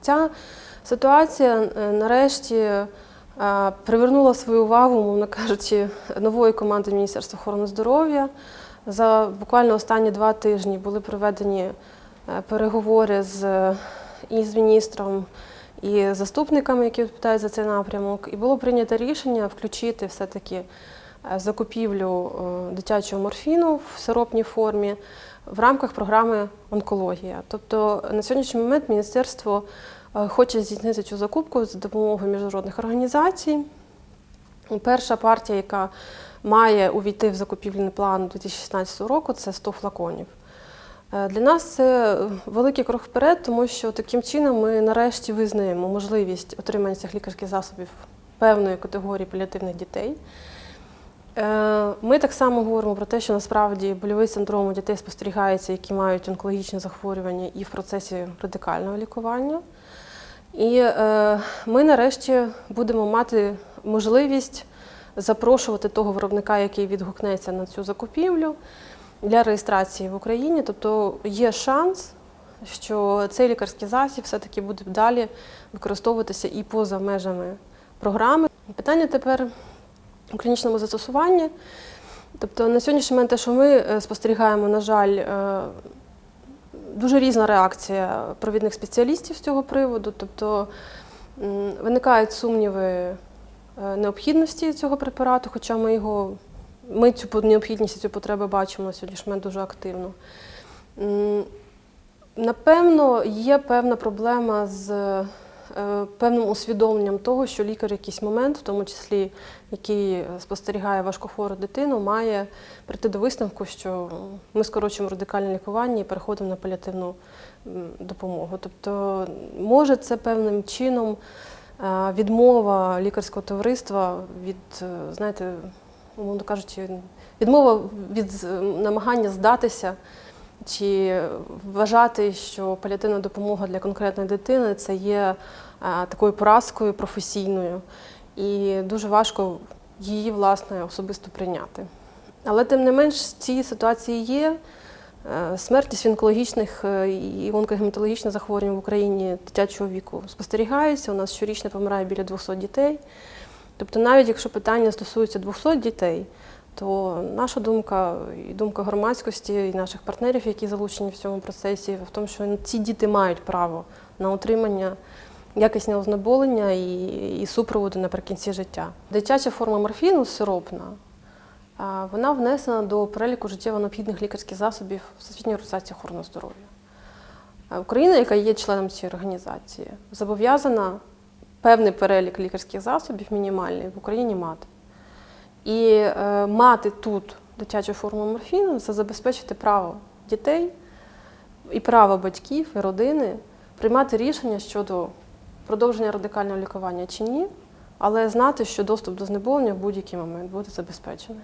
Ця ситуація е, нарешті е, привернула свою увагу, мовно кажучи, нової команди Міністерства охорони здоров'я. За буквально останні два тижні були проведені е, переговори з, і з міністром, і заступниками, які відповідають за цей напрямок. І було прийнято рішення включити все-таки закупівлю е, дитячого морфіну в сиропній формі в рамках програми онкологія. Тобто на сьогоднішній момент міністерство е, хоче здійснити цю закупку за допомогою міжнародних організацій. Перша партія, яка має увійти в закупівельний план 2016 року, це 100 флаконів. Е, Для нас це великий крок вперед, тому що таким чином ми нарешті визнаємо можливість отримання цих лікарських засобів певної категорії паліативних дітей. Е, Ми так само говоримо про те, що насправді больовий синдром у дітей спостерігається, які мають онкологічні захворювання і в процесі радикального лікування. І е, ми нарешті будемо мати можливість запрошувати того виробника, який відгукнеться на цю закупівлю для реєстрації в Україні. Тобто є шанс, що цей лікарський засіб все-таки буде далі використовуватися і поза межами програми. Питання тепер у клінічному застосуванні. Тобто на сьогоднішній момент те, що ми е, спостерігаємо, на жаль, е, дуже різна реакція провідних спеціалістів з цього приводу. Тобто виникають сумніви е, необхідності цього препарату, хоча ми його ми цю необхідність і цю потребу бачимо на сьогоднішній момент дуже активно. Напевно, є певна проблема з певним усвідомленням того, що лікар якийсь момент, в тому числі який спостерігає важкохвору дитину, має прийти до висновку, що ми скорочуємо радикальне лікування і переходимо на паліативну допомогу. Тобто, може це певним чином е, відмова лікарського товариства від, е, знаєте, умовно кажучи, відмова від намагання здатися. Чи вважати, що паліативна допомога для конкретної дитини це є е, такою поразкою професійною, і дуже важко її власне особисто прийняти. Але тим не менш, ці ситуації є. Е, Смертність онкологічних е, і онкогематологічних захворювань в Україні дитячого віку спостерігається. У нас щорічно помирає біля 200 дітей. Тобто, навіть якщо питання стосується 200 дітей, то наша думка і думка громадськості і наших партнерів, які залучені в цьому процесі, в тому, що ці діти мають право на отримання якісного ознеболення і, і супроводу наприкінці життя. Дитяча форма морфіну сиропна. Вона внесена до переліку життєво необхідних лікарських засобів Всесвітньої організації охорони здоров'я. Україна, яка є членом цієї організації, зобов'язана певний перелік лікарських засобів мінімальний в Україні мати. І е, мати тут дитячу форму морфіну це забезпечити право дітей і право батьків і родини приймати рішення щодо продовження радикального лікування чи ні, але знати, що доступ до знеболення в будь-який момент буде забезпечений.